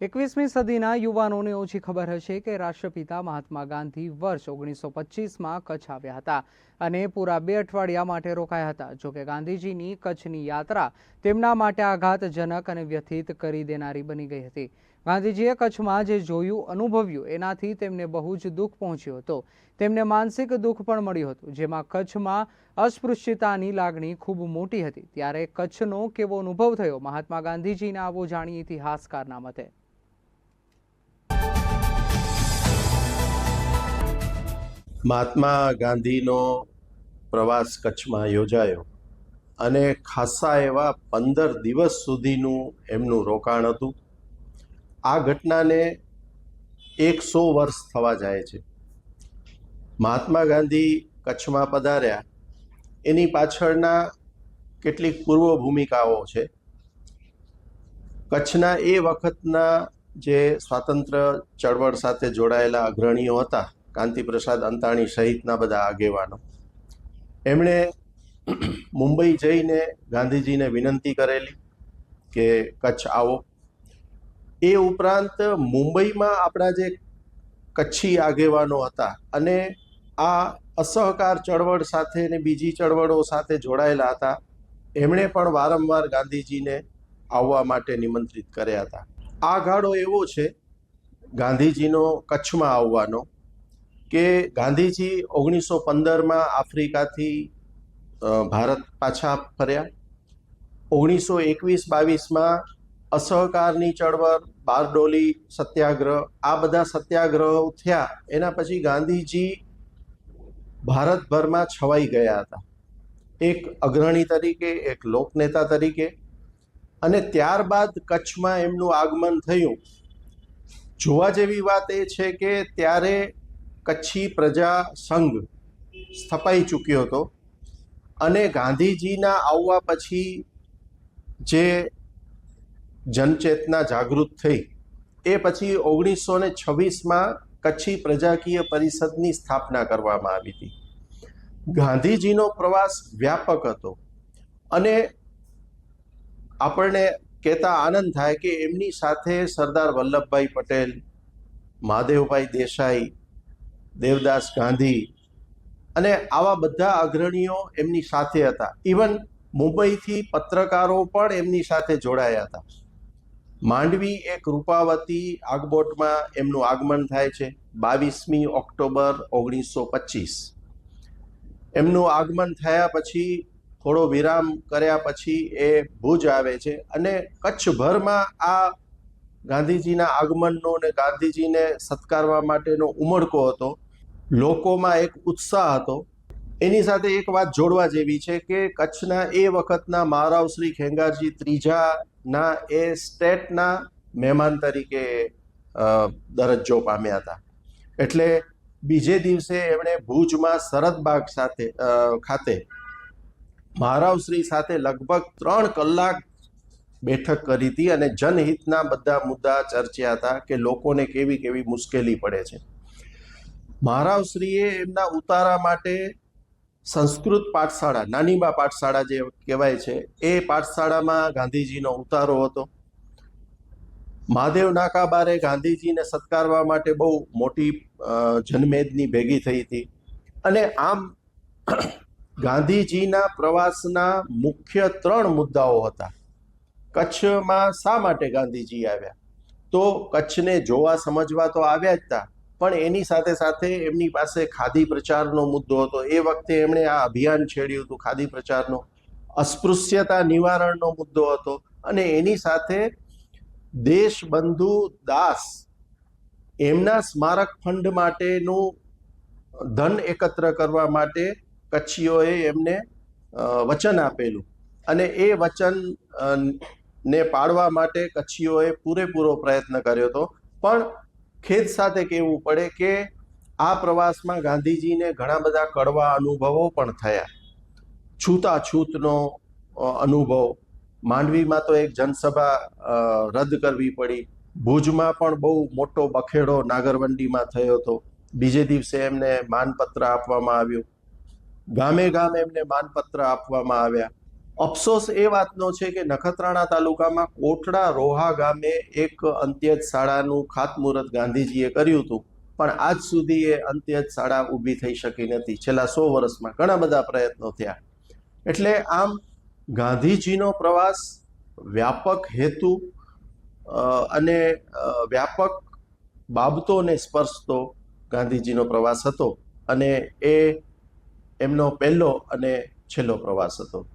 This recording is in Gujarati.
એકવીસમી સદીના યુવાનોને ઓછી ખબર હશે કે રાષ્ટ્રપિતા મહાત્મા ગાંધી વર્ષ ઓગણીસો પચીસમાં કચ્છ આવ્યા હતા અને પૂરા બે અઠવાડિયા માટે રોકાયા હતા. જોકે ગાંધીજીની કચ્છની યાત્રા તેમના માટે આઘાતજનક અને વ્યથિત કરી દેનારી બની ગઈ હતી. ગાંધીજીએ કચ્છમાં જે જોયું, અનુભવ્યું, એનાથી તેમને બહુ જ દુઃખ પહોંચ્યું હતું. તેમને માનસિક દુઃખ પણ મળ્યું હતું, જેમાં કચ્છમાં અસ્પૃશ્યતાની લાગણી ખૂબ મોટી હતી. ત્યારે કચ્છનો કેવો અનુભવ થયો, મહાત્મા ગાંધીજીના આવો જાણીએ ઇતિહાસકારના મતે? મહાત્મા ગાંધીનો પ્રવાસ કચ્છમાં યોજાયો અને ખાસા એવા પંદર દિવસ સુધીનું એમનું રોકાણ હતું. આ ઘટનાને એકસો વર્ષ થવા જાય છે. મહાત્મા ગાંધી કચ્છમાં પધાર્યા. એની પાછળના કેટલીક પૂર્વ ભૂમિકાઓ છે. કચ્છના એ વખતના જે સ્વાતંત્ર્ય ચળવળ સાથે જોડાયેલા અગ્રણીઓ હતા કાંતિપ્રસાદ અંતાણી સહિતના બધા આગેવાનો. એમણે મુંબઈ જઈને ગાંધીજીને વિનંતી કરેલી કે, કચ્છ આવો. એ ઉપરાંત મુંબઈમાં આપણા જે કચ્છી આગેવાનો હતા અને આ અસહકાર ચળવળ સાથે ને બીજી ચળવળો સાથે જોડાયેલા હતા, એમણે પણ વારંવાર ગાંધીજીને આવવા માટે નિમંત્રિત કર્યા હતા. આ ગાળો એવો છે, ગાંધીજીનો કચ્છમાં આવવાનો કે ગાંધીજી ઓગણીસો પંદરમાં આફ્રિકાથી ભારત પાછા ફર્યા. ઓગણીસો એકવીસ બાવીસમાં અસહકારની ચળવળ, બારડોલી સત્યાગ્રહ, આ બધા સત્યાગ્રહો થયા. એના પછી ગાંધીજી ભારતભરમાં છવાઈ ગયા હતા. એક અગ્રણી તરીકે, એક લોકનેતા તરીકે. અને ત્યારબાદ કચ્છમાં એમનું આગમન થયું. જોવા જેવી વાત એ છે કે ત્યારે કચ્છી પ્રજા સંઘ સ્થપાઈ ચૂક્યો હતો અને ગાંધીજીના આવવા પછી જે જનચેતના જાગૃત થઈ, એ પછી ઓગણીસો ને છવ્વીસમાં કચ્છી પ્રજાકીય પરિષદની સ્થાપના કરવામાં આવી હતી. ગાંધીજીનો પ્રવાસ વ્યાપક હતો અને આપણને કહેતા આનંદ થાય કે એમની સાથે સરદાર વલ્લભભાઈ પટેલ, મહાદેવભાઈ દેસાઈ દેવદાસ ગાંધી અને આવા બધા અગ્રણીઓ એમની સાથે હતા. ઇવન મુંબઈથી પત્રકારો પણ એમની સાથે જોડાયા હતા. માંડવી એક રૂપાવતી આગબોટમાં એમનું આગમન થાય છે. બાવીસમી ઓક્ટોબર ઓગણીસો પચીસ. એમનું આગમન થયા પછી, થોડો વિરામ કર્યા પછી એ ભુજ આવે છે અને કચ્છભરમાં આ ગાંધીજીના આગમનનો ને ગાંધીજીને સત્કારવા માટેનો ઉમળકો હતો. લોકોમાં એક ઉત્સાહ હતો. એની સાથે એક વાત જોડવા જેવી છે કે કચ્છના એ વખતના મહારાવ શ્રી ખેંગારજી ત્રીજાના એ સ્ટેટના મહેમાન તરીકે દરજ્જો પામ્યા હતા. એટલે બીજે દિવસે એમણે ભુજમાં શરદબાગ સાથે ખાતે મહારાવશ્રી સાથે લગભગ ત્રણ કલાક બેઠક કરી હતી અને જનહિતના બધા મુદ્દા ચર્ચ્યા હતા કે લોકોને કેવી કેવી મુશ્કેલી પડે છે. મહારાવશ્રીએ એમના ઉતારા માટે સંસ્કૃત પાઠશાળા, નાનીબા પાઠશાળા જે કહેવાય છે, એ પાઠશાળામાં ગાંધીજીનો ઉતારો હતો. મહાદેવ નાકાબારે ગાંધીજીને સત્કારવા માટે બહુ મોટી જનમેદની ભેગી થઈ હતી. અને આમ ગાંધીજીના પ્રવાસના મુખ્ય ત્રણ મુદ્દાઓ હતા. કચ્છમાં શા માટે ગાંધીજી આવ્યા? તો કચ્છને જોવા સમજવા તો આવ્યા જ હતા પણ એની સાથે સાથે એમની પાસે ખાદી પ્રચારનો મુદ્દો હતો. એ વખતે એમણે આ અભિયાન છેડ્યું હતું, ખાદી પ્રચારનો. અસ્પૃશ્યતા નિવારણનો મુદ્દો હતો અને એની સાથે દેશબંધુ દાસ એમના સ્મારક ફંડ માટેનું ધન એકત્ર કરવા માટે કચ્છીઓએ એમને વચન આપેલું. અને એ વચન ને પાડવા માટે કચ્છીઓએ પૂરેપૂરો પ્રયત્ન કર્યો હતો. પણ ખેદ સાથે કહેવું પડે કે આ પ્રવાસમાં ગાંધીજીને ઘણા બધા કડવા અનુભવો પણ થયા. છૂતાછૂતનો અનુભવ. માંડવીમાં તો એક જનસભા રદ કરવી પડી. ભુજમાં પણ બહુ મોટો બખેડો નાગરવંડીમાં થયો હતો. બીજે દિવસે એમને માનપત્ર આપવામાં આવ્યું. ગામે ગામ એમને માનપત્ર આપવામાં આવ્યા. અફસોસ એ વાતનો છે કે નખત્રાણા તાલુકામાં કોટડા રોહા ગામે એક અંત્યજ શાળાનું ખાતમુહૂર્ત ગાંધીજીએ કર્યું હતું. પણ આજ સુધી એ અંત્યજ શાળા ઊભી થઈ શકી નથી. છેલ્લા સો વર્ષમાં ઘણા બધા પ્રયત્નો થયા. એટલે આમ ગાંધીજીનો પ્રવાસ વ્યાપક હેતુ અને વ્યાપક બાબતોને સ્પર્શતો ગાંધીજીનો પ્રવાસ હતો. અને એ એમનો પહેલો અને છેલ્લો પ્રવાસ હતો.